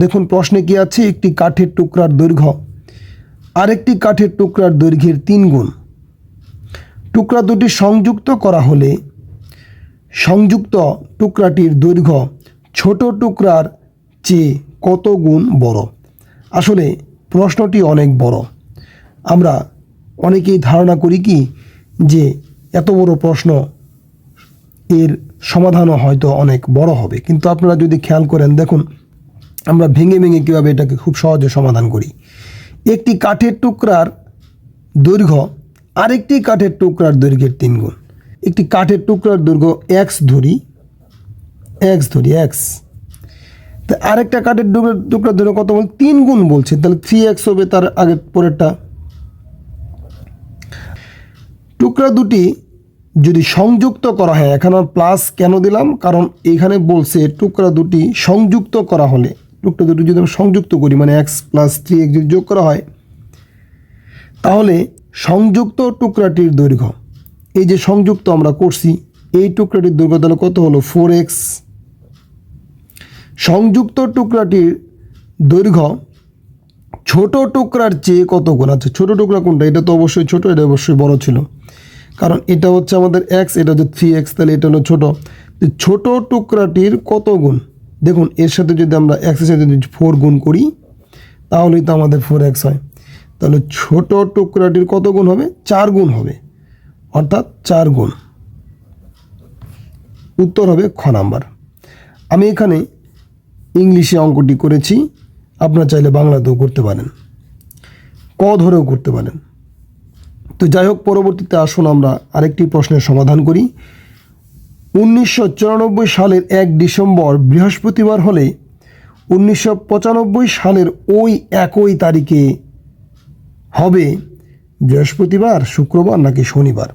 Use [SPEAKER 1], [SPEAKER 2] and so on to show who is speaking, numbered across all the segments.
[SPEAKER 1] দেখুন, প্রশ্নে কি আছে? একটি কাঠের টুকরার দৈর্ঘ্য। আরেকটি কাঠের টুকরার দৈর্ঘ্যের তিন গুণ। টুকরা দুটি সংযুক্ত করা হলে সংযুক্ত টুকরাটির দৈর্ঘ্য ছোট টুকরার চেয়ে কত গুণ বড়? আসলে প্রশ্নটি অনেক বড়। আমরা অনেকেই ধারণা করি কি যে এত বড় প্রশ্ন এর সমাধানও হয়তো অনেক বড় হবে। কিন্তু আপনারা যদি খেয়াল করেন, দেখুন আমরা ভেঙে ভেঙে কীভাবে এটাকে খুব সহজে সমাধান করি? একটি কাঠের টুকরার দৈর্ঘ্য আরেকটি কাঠের টুকরার দৈর্ঘ্যের তিন গুণ। একটি কাঠের টুকরার দৈর্ঘ্য এক্স ধরি এক্স ধরি এক্স তা আরেকটা কাঠের টুকরা টুকরার দৈর্ঘ্য কত বল? তিন গুণ বলছে। তাহলে থ্রি এক্স হবে তার আগের পরেরটা। টুকরা দুটি যদি সংযুক্ত করা হয়, এখানে প্লাস কেন দিলাম? কারণ এখানে বলছে টুকরা দুটি সংযুক্ত করা হলে টুকরা দুটো যদি আমরা সংযুক্ত করি মানে এক্স প্লাস থ্রি এক্স যদি যোগ করা হয়, তাহলে সংযুক্ত টুকরাটির দৈর্ঘ্য, এই যে সংযুক্ত আমরা করছি, এই টুকরাটির দৈর্ঘ্য তাহলে কত হলো? ফোর এক্স সংযুক্ত টুকরাটির দৈর্ঘ্য ছোট টুকরার চেয়ে কত গুণ? আচ্ছা ছোট টুকরা কোনটা? এটা তো অবশ্যই ছোট, এটা অবশ্যই বড় ছিল। কারণ এটা হচ্ছে আমাদের এক্স এটা হচ্ছে থ্রি এক্স তাহলে এটা হলো ছোটো। ছোট টুকরাটির কত গুণ? দেখুন, এর সাথে যদি আমরা এক্সের সাথে যদি ফোর গুণ করি, তাহলেই তো আমাদের ফোর এক্স হয়। তাহলে ছোট টুকরাটির কত গুণ হবে? চার গুণ হবে। অর্থাৎ চার গুণ। উত্তর হবে খ নাম্বার। আমি এখানে ইংলিশে অঙ্কটি করেছি, আপনারা চাইলে বাংলাতেও করতে পারেন। ক ধরেও করতে পারেন। তো যাই হোক, পরবর্তীতে আসুন আমরা আরেকটি প্রশ্নের সমাধান করি। উনিশশো চুরানব্বই সালের এক ডিসেম্বর, বৃহস্পতিবার হলে উনিশশো পঁচানব্বই সালের ওই একই তারিখে হবে বৃহস্পতিবার, শুক্রবার নাকি শনিবার?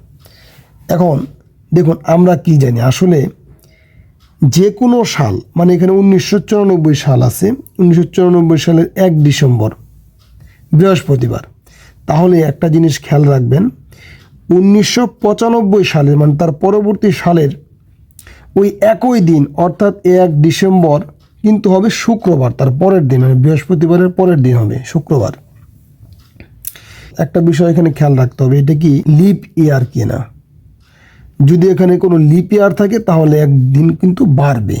[SPEAKER 1] এখন দেখুন, আমরা কি জানি? আসলে যে কোনো সাল মানে এখানে উনিশশো চুরানব্বই সাল আছে, উনিশশো চুরানব্বই সালের এক ডিসেম্বর, বৃহস্পতিবার। তাহলে একটা জিনিস খেয়াল রাখবেন, উনিশশো পঁচানব্বই সালের মানে তার পরবর্তী সালের ওই একই দিন, অর্থাৎ এক ডিসেম্বর, কিন্তু হবে শুক্রবার, তার পরের দিন মানে বৃহস্পতিবারের পরের দিন হবে শুক্রবার। একটা বিষয় এখানে খেয়াল রাখতে হবে, এটা কি লিপ ইয়ার কিনা? যদি এখানে কোনো লিপ ইয়ার থাকে, তাহলে একদিন কিন্তু বাড়বে।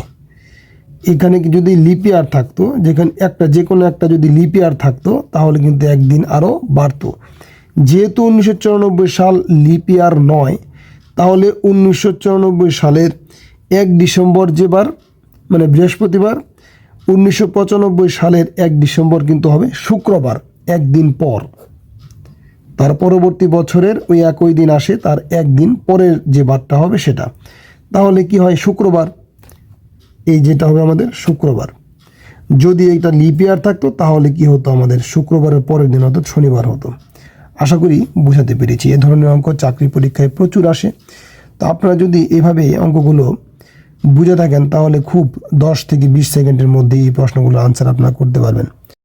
[SPEAKER 1] এখানে যদি লিপিয়ার থাকতো, যেখানে একটা, যে কোনো একটা যদি লিপিয়ার থাকতো, তাহলে কিন্তু একদিন আরও বাড়তো। যেহেতু উনিশশো চুরানব্বই সাল লিপিয়ার নয়, তাহলে উনিশশো চুরানব্বই সালের এক ডিসেম্বর যেবার মানে বৃহস্পতিবার, উনিশশো পঁচানব্বই সালের এক ডিসেম্বর কিন্তু হবে শুক্রবার, একদিন পর। তার পরবর্তী বছরের ওই একই দিন আসে, তার একদিন পরের যে বারটা হবে সেটা। তাহলে কি হয় শুক্রবার? এই যেটা হবে আমাদের শুক্রবার। যদি এইটা লিপিয়ার থাকতো, তাহলে কি হতো আমাদের শুক্রবারের পরের দিন হতো শনিবার হতো। আশা করি বোঝাতে পেরেছি, এ ধরনের অঙ্ক চাকরি পরীক্ষায় প্রচুর আসে। তো আপনারা যদি এভাবে অঙ্কগুলো বুঝে থাকেন, তাহলে খুব দশ থেকে বিশ সেকেন্ডের মধ্যে এই প্রশ্নগুলো আনসার আপনারা করতে পারবেন।